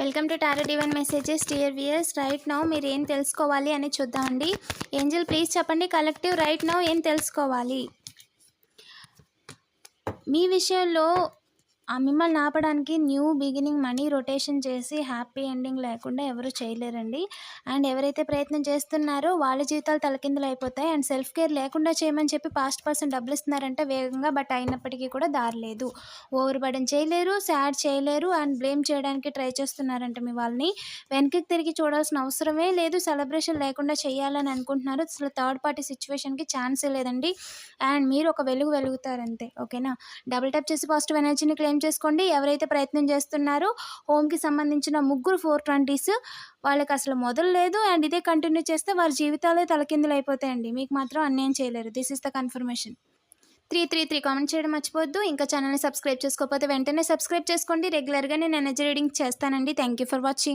Welcome to tarot divine messages dear viewers right now మీరు ఏం తెలుసుకోవాలి అని చూద్దామండి. ఏంజల్ ప్లీజ్ చెప్పండి కలెక్టివ్ రైట్ నౌ ఏం తెలుసుకోవాలి? మీ విషయంలో మిమ్మల్ని ఆపడానికి న్యూ బిగినింగ్ మనీ రొటేషన్ చేసి హ్యాపీ ఎండింగ్ లేకుండా ఎవరు చేయలేరండి. అండ్ ఎవరైతే ప్రయత్నం చేస్తున్నారో వాళ్ళ జీవితాలు తలకిందులు అయిపోతాయి. అండ్ సెల్ఫ్ కేర్ లేకుండా చేయమని చెప్పి పాస్ట్ పర్సన్ డబ్బులు ఇస్తున్నారంటే వేగంగా బట్ అయినప్పటికీ కూడా దారి లేదు. ఓవర్ బడన్ చేయలేరు సాడ్ చేయలేరు అండ్ బ్లేమ్ చేయడానికి ట్రై చేస్తున్నారంట మీ వాళ్ళని. వెనక్కి తిరిగి చూడాల్సిన అవసరమే లేదు. సెలబ్రేషన్ లేకుండా చేయాలని అనుకుంటున్నారు. అసలు థర్డ్ పార్టీ సిచ్యువేషన్కి ఛాన్సే లేదండి. అండ్ మీరు ఒక వెలుగు వెలుగుతారంతే ఓకేనా? డబుల్ ట్యాప్ చేసి పాజిటివ్ ఎనర్జీని క్లెయిమ్ చేసుకోండి. ఎవరైతే ప్రయత్నం చేస్తున్నారో హోమ్కి సంబంధించిన ముగ్గురు ఫోర్ ట్వంటీస్ వాళ్ళకి అసలు మొదలు లేదు. అండ్ ఇదే కంటిన్యూ చేస్తే వారి జీవితాలే తలకిందులు అయిపోతాయండి మీకు మాత్రం అన్యాయం చేయలేరు. This is the confirmation. Three three three comment చేయడం మర్చిపోద్దు ఇంకా ఛానల్ని సబ్స్క్రైబ్ చేసుకోకపోతే వెంటనే సబ్స్క్రైబ్ చేసుకోండి. రెగ్యులర్గా నేను ఎనర్జీ రీడింగ్ చేస్తానండి. Thank you for watching.